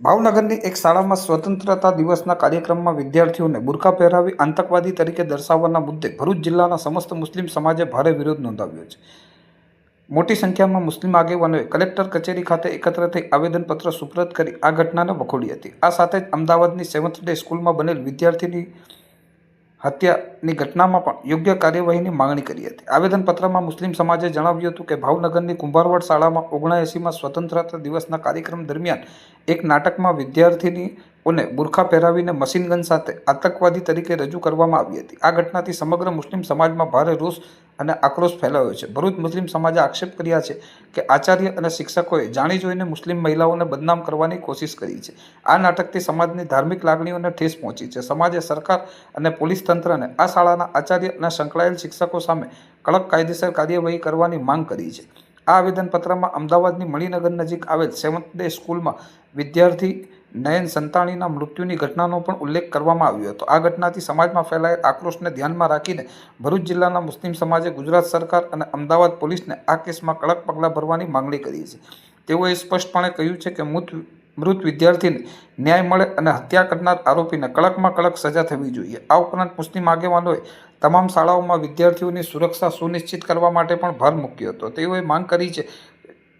ભાવનગરની એક શાળામાં સ્વતંત્રતા દિવસના કાર્યક્રમમાં વિદ્યાર્થીઓને બુરખા પહેરાવી આતંકવાદી તરીકે દર્શાવવાના મુદ્દે ભરૂચ જિલ્લાના સમસ્ત મુસ્લિમ સમાજે ભારે વિરોધ નોંધાવ્યો છે. મોટી સંખ્યામાં મુસ્લિમ આગેવાનોએ કલેક્ટર કચેરી ખાતે એકત્ર થઈ આવેદનપત્ર સુપ્રત કરી આ ઘટનાને વખોડી હતી. આ સાથે જ અમદાવાદની સેવન્થ ડે સ્કૂલમાં બનેલ વિદ્યાર્થીની હત્યાની ઘટનામાં પણ યોગ્ય કાર્યવાહીની માંગણી કરી હતી. આવેદનપત્રમાં મુસ્લિમ સમાજે જણાવ્યું હતું કે ભાવનગરની કુંભારવાડ શાળામાં ઓગણએંસીમાં સ્વતંત્રતા દિવસના કાર્યક્રમ દરમિયાન એક નાટકમાં વિદ્યાર્થીનીઓને બુરખા પહેરાવીને મશીનગન સાથે આતંકવાદી તરીકે રજૂ કરવામાં આવી હતી. આ ઘટનાથી સમગ્ર મુસ્લિમ સમાજમાં ભારે રોષ અને આક્રોશ ફેલાયો છે. ભરૂચ મુસ્લિમ સમાજે આક્ષેપ કર્યા છે કે આચાર્ય અને શિક્ષકોએ જાણી જોઈને મુસ્લિમ મહિલાઓને બદનામ કરવાની કોશિશ કરી છે. આ નાટકથી સમાજની ધાર્મિક લાગણીઓને ઠેસ પહોંચી છે. સમાજે સરકાર અને પોલીસ તંત્રને આ શાળાના આચાર્ય અને સંકળાયેલ શિક્ષકો સામે કડક કાયદેસર કાર્યવાહી કરવાની માંગ કરી છે. આ આવેદનપત્રમાં અમદાવાદની મણિનગર નજીક આવેલ સેવન્થ ડે સ્કૂલમાં વિદ્યાર્થી નયન સંતાણીના મૃત્યુની ઘટનાનો પણ ઉલ્લેખ કરવામાં આવ્યો હતો. આ ઘટનાથી સમાજમાં ફેલાયેલ આક્રોશને ધ્યાનમાં રાખીને ભરૂચ જિલ્લાના મુસ્લિમ સમાજે ગુજરાત સરકાર અને અમદાવાદ પોલીસને આ કેસમાં કડક પગલાં ભરવાની માંગણી કરી છે. તેઓએ સ્પષ્ટપણે કહ્યું છે કે મૃત મૃત વિદ્યાર્થીને ન્યાય મળે અને હત્યા કરનાર આરોપીને કડકમાં કડક સજા થવી જોઈએ. આ ઉપરાંત મુસ્લિમ આગેવાનોએ તમામ શાળાઓમાં વિદ્યાર્થીઓની સુરક્ષા સુનિશ્ચિત કરવા માટે પણ ભાર મૂક્યો હતો. તેઓએ માંગ કરી છે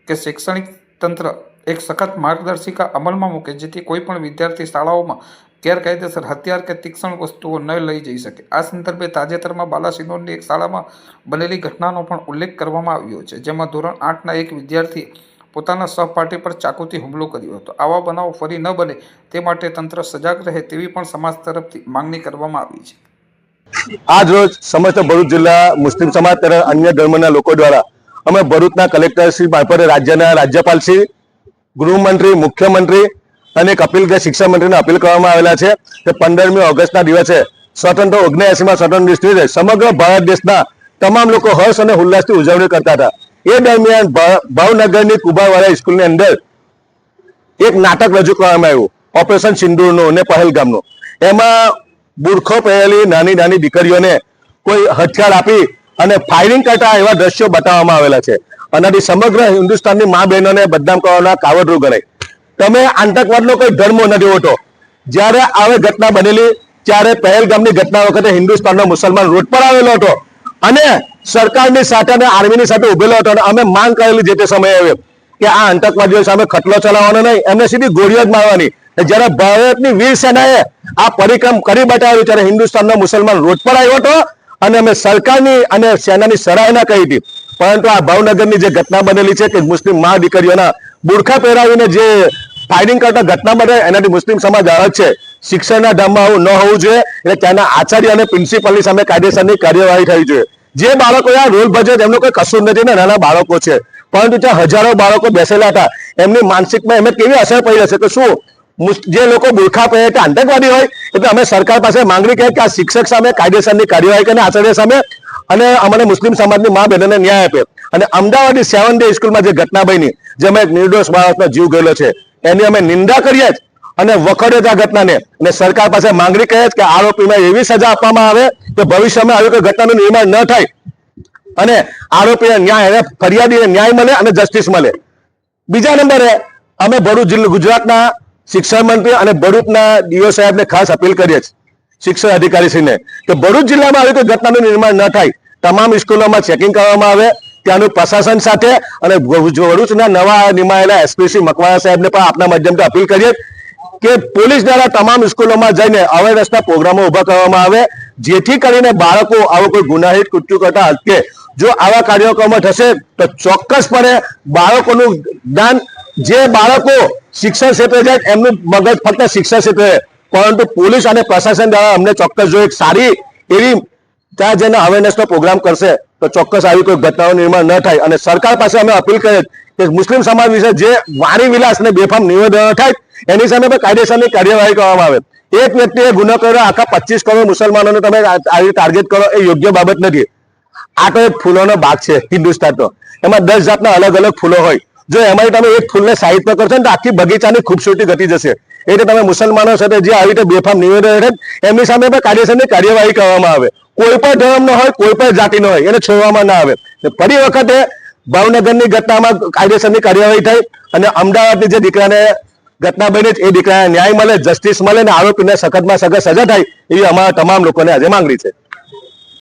કે શૈક્ષણિક તંત્ર એક સખત માર્ગદર્શિકા અમલમાં મૂકે, જેથી કોઈપણ વિદ્યાર્થી શાળાઓમાં ગેરકાયદેસર હથિયાર કે તીક્ષ્ણ વસ્તુઓ ન લઈ જઈ શકે. આ સંદર્ભે તાજેતરમાં બાલાસિનોરની એક શાળામાં બનેલી ઘટનાનો પણ ઉલ્લેખ કરવામાં આવ્યો છે, જેમાં ધોરણ આઠના એક વિદ્યાર્થી પોતાના સહપાઠી પર ચાકુથી હુમલો કર્યો હતો. આવા બનાવો ફરી ન બને તે માટે તંત્ર સજાગ રહે તેવી પણ સમાજ તરફથી માંગણી કરવામાં આવી છે. આજ રોજ સમસ્ત ભરૂચ જિલ્લા મુસ્લિમ સમાજ તથા અન્ય ધર્મના લોકો દ્વારા અમે ભરૂચના કલેક્ટર શ્રી મારફતે રાજ્યના રાજ્યપાલ શ્રી, ગૃહમંત્રી, મુખ્યમંત્રી અને કપિલ કે શિક્ષણ મંત્રીને અપીલ કરવામાં આવેલા છે કે પંદરમી ઓગસ્ટના દિવસે સ્વતંત્ર ઓગણએસીમાં સ્વતંત્ર દિવસે સમગ્ર ભારત દેશના તમામ લોકો હર્ષ અને ઉલ્લાસથી ઉજવણી કરતા હતા. એ દરમિયાન ભાવનગરની કુબાવાડા સ્કૂલની અંદર એક નાટક રજૂ કરવામાં આવ્યું. ઓપરેશન સિંદૂરનું અને પહેલગામનું. એમાં બુરખો પહેરેલી નાની નાની દીકરીઓને કોઈ હથિયાર આપી અને ફાયરિંગ કરતા એવા દ્રશ્યો બતાવવામાં આવેલા છે. આનાથી સમગ્ર હિન્દુસ્તાનની મા બહેનોને બદનામ કરવાના કાવડરૂ ગણાય. તમે આતંકવાદનો કોઈ ધર્મ નથી હોતો. જ્યારે આવી ઘટના બનેલી, ત્યારે પહેલગામની ઘટના વખતે હિન્દુસ્તાનનો મુસલમાન રોડ પર આવેલો હતો. અને સરકારની સાથે અને આર્મીની સાથે ઉભેલો હતો અને અમે માંગ કરેલી જે તે સમયે કે આ આતંકવાદીઓ સામે ખટલો ચલાવવાનો નહીં, એમને સીધી ગોળીઓ જ મારવાની. જ્યારે ભારતની વીર સેનાએ આ પરિક્રમ કરી બતાવ્યું ત્યારે હિન્દુસ્તાનનો મુસલમાન રોડ પર આવ્યો હતો અને અમે સરકારની અને સેનાની સરાહના કરી હતી. પરંતુ આ ભાવનગરની જે ઘટના બનેલી છે કે મુસ્લિમ મા દીકરીઓના બુરખા પહેરાવીને જે ફાયરિંગ કરતા ઘટના બને, એનાથી મુસ્લિમ સમાજ અલગ છે. શિક્ષણના ધામમાં આવું ન હોવું જોઈએ એટલે ત્યાંના આચાર્ય અને પ્રિન્સિપલની સામે કાયદેસરની કાર્યવાહી થવી જોઈએ. જે બાળકો આ રોલ ભજવે, એમનું કોઈ કસૂર નથી ને નાના બાળકો છે. પરંતુ ત્યાં હજારો બાળકો બેસેલા હતા. એમની માનસિકમાં એમને કેવી અસર પડી હશે? કે શું જે લોકો બુરખા પહેરે કે આતંકવાદી હોય એટલે અમે સરકાર પાસે માંગણી કરી કે આ શિક્ષક સામે કાયદેસરની કાર્યવાહી કરીને આચાર્ય સામે અને અમને મુસ્લિમ સમાજની મા બહેનોને ન્યાય આપે. અને અમદાવાદની સેવન ડે સ્કૂલમાં જે ઘટના બની, જેમાં એક નિર્દોષ બાળકનો જીવ ગયેલો છે, એની અમે નિંદા કરીએ જ અને વખોડે આ ઘટનાને. અને સરકાર પાસે માંગણી કરીએ કે આરોપીમાં એવી સજા આપવામાં આવે કે ભવિષ્યમાં આવી કોઈ ઘટનાનું નિર્માણ ન થાય. અને આરોપીને ન્યાય અને ફરિયાદીને ન્યાય મળે અને જસ્ટિસ મળે. બીજા નંબરે, અમે ભરૂચ જિલ્લા ગુજરાતના શિક્ષણ મંત્રી અને ભરૂચના ડીઓ સાહેબને ખાસ અપીલ કરીએ છીએ, શિક્ષણ અધિકારીશ્રીને, કે ભરૂચ જિલ્લામાં આવી કોઈ ઘટનાનું નિર્માણ ન થાય, તમામ સ્કૂલોમાં ચેકિંગ કરવામાં આવે, ત્યાંનું પ્રશાસન સાથે અને ભરૂચ- ભરૂચના નવા નિમાયેલા એસપીસી મકવાણા સાહેબને પણ આપના માધ્યમથી અપીલ કરીએ કે પોલીસ દ્વારા તમામ સ્કૂલોમાં જઈને અવેરનેસના પ્રોગ્રામો ઊભા કરવામાં આવે, જેથી કરીને બાળકો આવો કોઈ ગુનાહિત કૃત્યુ કરતા અટકે જો આવા કાર્યક્રમો થશે, તો ચોક્કસપણે બાળકોનું જ્ઞાન, જે બાળકો શિક્ષણ ક્ષેત્રે જાય, એમનું મગજ ફક્ત શિક્ષણ ક્ષેત્રે પરંતુ પોલીસ અને પ્રશાસન દ્વારા અમને ચોક્કસ જો એક સારી એવી ત્યાં જઈને અવેરનેસનો પ્રોગ્રામ કરશે, તો ચોક્કસ આવી કોઈ ઘટનાનું નિર્માણ ન થાય. અને સરકાર પાસે અમે અપીલ કરીએ કે મુસ્લિમ સમાજ વિશે જે વાણી વિલાસ અને બેફામ નિવેદનો થાય, એની સામે પણ કાયદેસરની કાર્યવાહી કરવામાં આવે. એક વ્યક્તિએ ગુનો કર્યો, આખા પચીસ કરોડ મુસલમાનોને તમે આવી ટાર્ગેટ કરો, એ યોગ્ય બાબત નથી. આ તો એક ફૂલોનો બાગ છે, હિન્દુસ્તાનનો. એમાં દસ જાતના અલગ અલગ ફૂલો હોય. જો એમાં તમે એક ફૂલને પર કરશો ને તો આખી બગીચાની ખૂબસૂરતી ઘટી જશે. એટલે તમે મુસલમાનો સાથે જે આવી રીતે બેફામ નિવેદન એમની સામે પણ કાયદેસરની કાર્યવાહી કરવામાં આવે. કોઈ પણ ધર્મનો હોય, કોઈ પણ જાતિનો હોય, એને છોડવામાં ના આવે. ફરી વખતે ભાવનગરની ઘટનામાં કાયદેસરની કાર્યવાહી થઈ અને અમદાવાદની જે દીકરાને ઘટના બની એ દીકરાને ન્યાય મળે જસ્ટિસ મળે અને આરોપીને સખતમાં સખત સજા થાય, એવી અમારા તમામ લોકોને આજે માંગણી છે.